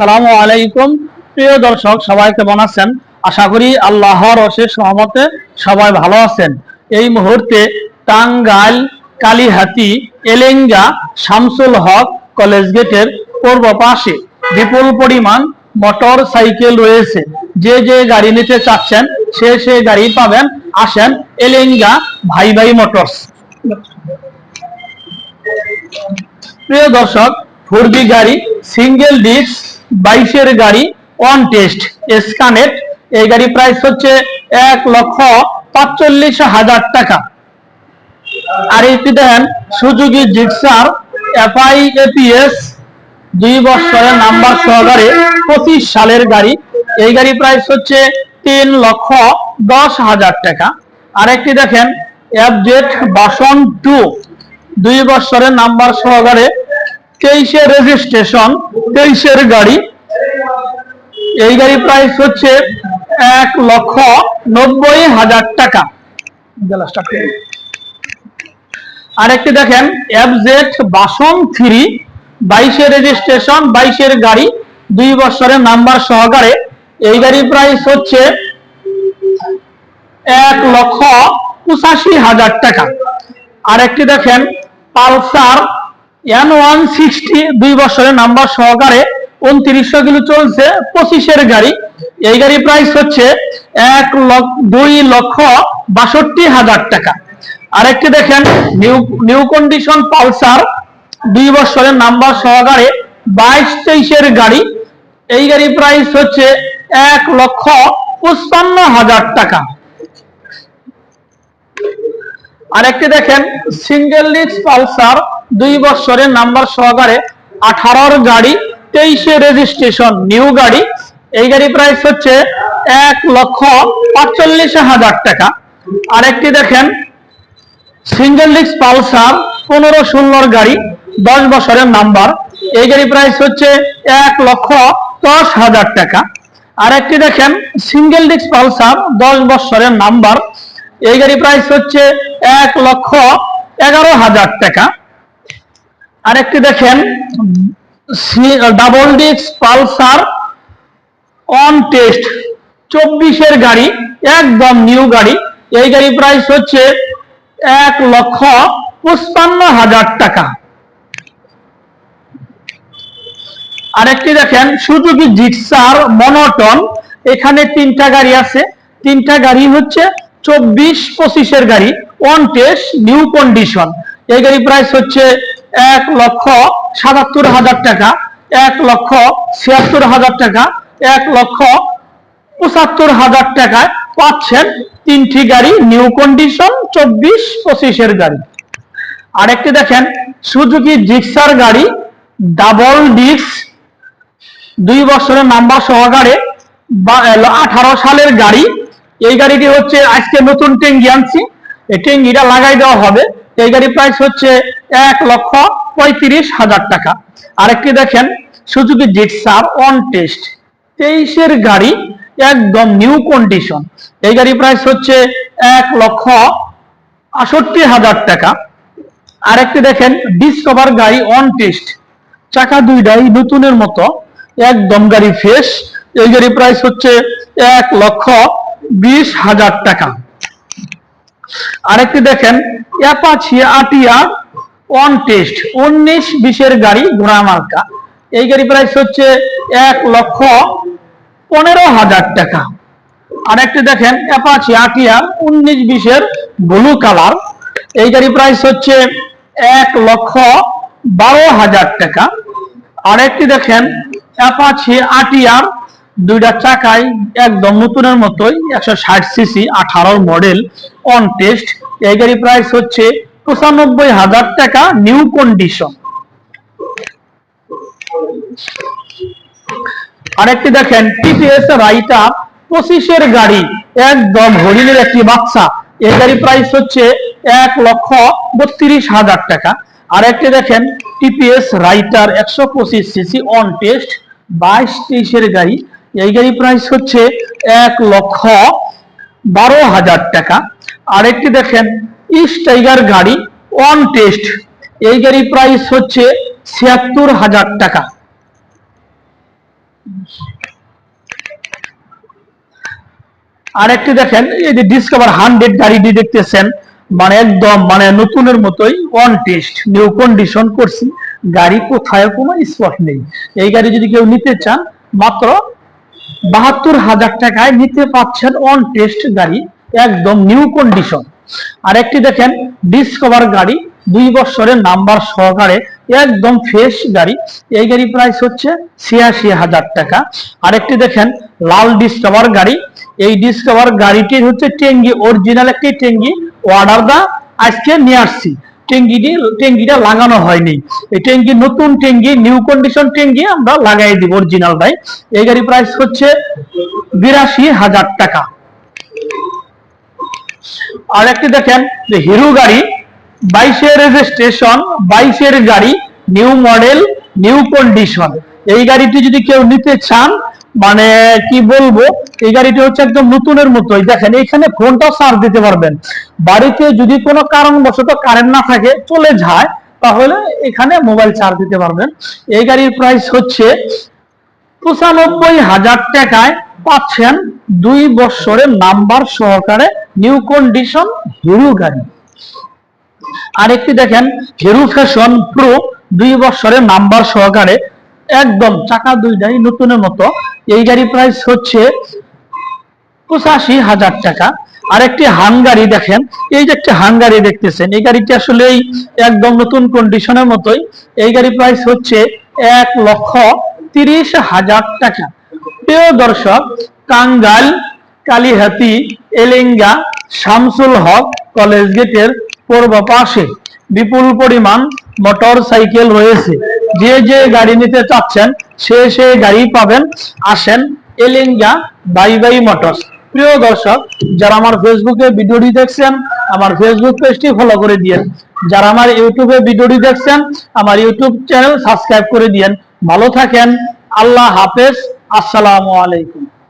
আসসালামু আলাইকুম। প্রিয় দর্শক, সবাই কেমন আছেন? আশা করি আল্লাহর অশেষ সহমতে সবাই ভালো আছেন। এই মুহূর্তে টাঙ্গাইল, কালীহাতি, এলেঙ্গা, শামসুল হক কলেজ গেটের পূর্ব পাশে বিপুল পরিমাণ মোটর সাইকেল রয়েছে। যে যে গাড়ি নিতে চাচ্ছেন, সে সে গাড়ি পাবেন। আসেন এলেঙ্গা ভাই ভাই মোটরস। প্রিয় দর্শক ফোরবি গাড়ি, সিঙ্গেল ডিস্ক বাইশের গাড়ি অন টেস্ট স্কানেট এই গাড়ি প্রাইস হচ্ছে এক লক্ষ পাঁচচল্লিশ হাজার টাকা। আর এটি দেখেন, সুজুকি জিক্সার এফআই এপিএস দুই বছরের নাম্বার সহকারে পঁচিশ সালের গাড়ি। এই গাড়ি প্রাইস হচ্ছে তিন লক্ষ দশ হাজার টাকা। আরেকটি দেখেন এফজেড বাসন টু দুই বছরের নাম্বার সহকারে তেইশের রেজিস্ট্রেশন তেইশের গাড়ি। এই গাড়ি প্রাইস হচ্ছে এক লক্ষ নব্বই হাজার টাকা। আরেকটি দেখেন এফজেড বাসন থ্রি বাইশের রেজিস্ট্রেশন বাইশের গাড়ি, দুই বছরের নাম্বার সহকারে। এই গাড়ি প্রাইস হচ্ছে এক লক্ষ পঁচাশি হাজার টাকা। আরেকটি দেখেন, পালসার দুই বছরের নাম্বার সহকারে উনত্রিশশো কিলো চলছে পঁচিশের গাড়ি। এই গাড়ি প্রাইস হচ্ছে এক লক্ষ, দুই লক্ষ বাষট্টি হাজার টাকা। আরেকটি দেখেন নিউ নিউ কন্ডিশন পালসার দুই বছরের নাম্বার সহকারে বাইশ তেইশের গাড়ি। এই গাড়ি প্রাইস হচ্ছে এক লক্ষ পঁচপান্ন হাজার টাকা। আরেকটি দেখেন সিঙ্গেল ডিস্ক পালসার দুই বছরের নাম্বার সহকারে আঠারোর গাড়ি, তেইশে রেজিস্ট্রেশন নিউ গাড়ি। এই গাড়ি প্রাইস হচ্ছে এক লক্ষ পাঁচচল্লিশ হাজার টাকা। আরেকটি দেখেন সিঙ্গেল ডিস্ক পালসার, পনেরো ষোলোর গাড়ি, দশ বছরের নাম্বার। এই গাড়ি প্রাইস হচ্ছে এক লক্ষ দশ হাজার টাকা। আরেকটি দেখেন সিঙ্গেল ডিস্ক পালসার, দশ বছরের নাম্বার। এই গাড়ি প্রাইস হচ্ছে এক লক্ষ এগারো হাজার টাকা। আরেকটি দেখেন double disc Pulsar on test চব্বিশের গাড়ি, একদম নিউ গাড়ি। এই গাড়ি প্রাইস হচ্ছে এক লক্ষ পঁচপান্ন হাজার টাকা। আরেকটি দেখেন, সুজুকি জিক্সার মনোটন, এখানে তিনটা গাড়ি আছে। তিনটা গাড়ি হচ্ছে চব্বিশ পঁচিশের গাড়ি অন টেস্ট নিউ কন্ডিশন এই গাড়ি প্রাইস হচ্ছে এক লক্ষ সাতাত্তর হাজার টাকা, এক লক্ষ ছিয়াত্তর হাজার টাকা, এক লক্ষ পঁচাত্তর হাজার টাকায় পাচ্ছেন তিনটি গাড়ি নিউ কন্ডিশন চব্বিশ পঁচিশের গাড়ি। আরেকটি দেখেন, সুজুকি জিক্সার গাড়ি ডাবল ডিস্ক দুই বছরের নাম্বার সহকারে আঠারো সালের গাড়ি। এই গাড়িটি হচ্ছে আজকে নতুন টেঙ্গি আনছি টেঙ্গিটা লাগাই দেওয়া হবে। এই গাড়ি প্রাইস হচ্ছে এক লক্ষ পঁয়ত্রিশ হাজার টাকা। আরেকটি দেখেন সুজুকি জিক্সার অন টেস্ট তেইশের গাড়ি একদম নিউ কন্ডিশন এই গাড়ি প্রাইস হচ্ছে এক লক্ষ আষট্টি হাজার টাকা। আরেকটি দেখেন ডিসকভার গাড়ি অন টেস্ট চাকা দুইটাই নতুনের মতো, একদম গাড়ি ফ্রেশ এই গাড়ি প্রাইস হচ্ছে এক লক্ষ বিশ হাজার টাকা। আরেকটি দেখেন আটিয়া অন টেস্ট উনিশ বিশের গাড়ি ঘোড়া মার্কা। এই গাড়ি প্রাইস হচ্ছে এক লক্ষ পনেরো হাজার টাকা। আরেকটি দেখেন অ্যাপাচি আটিয়া উনিশ বিশের ব্লু কালার এই গাড়ি প্রাইস হচ্ছে এক লক্ষ বারো হাজার টাকা। আরেকটি দেখেন অ্যাপাচি আটিয়ার দুইটা চাকায় একদম নতুনের মতোই, একশো ষাট সিসি আঠারোর মডেল অন টেস্ট এই গাড়ি প্রাইস হচ্ছে পঁচানব্বই হাজার টাকা নিউ কন্ডিশন আরেকটি দেখেন টিপিএস রাইটা পঁচিশের গাড়ি, একদম হরিণের একটি বাচ্চা। এই গাড়ি প্রাইস হচ্ছে এক লক্ষ বত্রিশ হাজার টাকা। আরেকটি দেখেন টিপিএস রাইটার একশো পঁচিশ সিসি অন টেস্ট বাইশ তেইশের গাড়ি। এই গাড়ি প্রাইস হচ্ছে এক লক্ষ বারো হাজার টাকা। আরেকটি দেখেন ইস্ট টাইগার গাড়ি অন টেস্ট এই গাড়ি প্রাইস হচ্ছে ছিয়াত্তর হাজার টাকা। আরেকটি দেখেন, এই যে ডিসকভার হান্ড্রেড গাড়িটি দেখতেছেন মানে একদম মানে নতুনের মতোই অন টেস্ট নিউ কন্ডিশন করছি। গাড়ি কোথায় কোনো স্পট নেই। এই গাড়ি যদি কেউ নিতে চান, মাত্র বাহাত্তর হাজার টাকায় নিতে পাচ্ছেন অন টেস্ট গাড়ি, একদম নিউ কন্ডিশন আরেকটি দেখেন ডিসকভার গাড়ি, দুই বছরের নাম্বার সহকারে একদম ফ্রেশ গাড়ি। এই গাড়ি প্রাইস হচ্ছে ছিয়াশি হাজার টাকা। আরেকটি দেখেন, লাল ডিসকভার গাড়ি। এই ডিসকভার গাড়িটির হচ্ছে টেঙ্গি অরিজিনাল একটি টেঙ্গি। অর্ডার দা আজকে নিয়ে আসছি। টেঙ্গিটি, টেঙ্গিটা লাগানো হয়নি। এই নতুন নিউ কন্ডিশন আমরা লাগাই দিব অরিজিনাল ভাই। এই গাড়ি প্রাইস হচ্ছে বিরাশি হাজার টাকা। আর একটি দেখেন, যে হিরো গাড়ি বাইশের রেজিস্ট্রেশন বাইশের গাড়ি নিউ মডেল নিউ কন্ডিশন এই গাড়িটি যদি কেউ নিতে চান মানে কি বলব এই গাড়িটি হচ্ছে একদম নতুনের মতোই দেখেন এখানে ফোনটাও চার্জ দিতে পারবেন। বাড়িতে যদি কোনো কারণবশত কারেন্ট না থাকে, চলে যায়, তাহলে এখানে মোবাইল চার্জ দিতে পারবেন। এই গাড়ির প্রাইস হচ্ছে পঁচানব্বই হাজার টাকায় পাচ্ছেন দুই বছরের নাম্বার সহকারে নিউ কন্ডিশন হিরো গাড়ি। আরেকটি দেখেন হিরো ফ্যাশন প্রো দুই বছরের নাম্বার সহকারে একদম চাকা দুইটাই নতুনের মতো। এই গাড়ি প্রাইস হচ্ছে পঁচাশি হাজার টাকা। আর আরেকটি হাঙ্গারি দেখেন। এই যে একটা হাঙ্গারি দেখতেছেন, এই গাড়িটি আসলে একদম নতুন কন্ডিশনের মতোই। এই গাড়ি প্রাইস হচ্ছে এক লক্ষ তিরিশ হাজার টাকা। প্রিয় দর্শক, কাঙ্গাল, কালীহাতি, এলেঙ্গা, শামসুল হক কলেজ গেটের পূর্ব পাশে বিপুল পরিমাণ মোটর সাইকেল রয়েছে। যে যে গাড়ি নিতে চাচ্ছেন, সে সে গাড়ি পাবেন। আসেন এলেঙ্গা বাই বাই মোটরস প্রিয় দর্শক, যারা আমার ফেসবুকে ভিডিওটি দেখছেন, আমার ফেসবুক পেজটি ফলো করে দিয়েন। যারা আমার ইউটিউবে ভিডিওটি দেখছেন, আমার ইউটিউব চ্যানেল সাবস্ক্রাইব করে দিয়েন। ভালো থাকেন, আল্লাহ হাফেজ, আসসালামু আলাইকুম।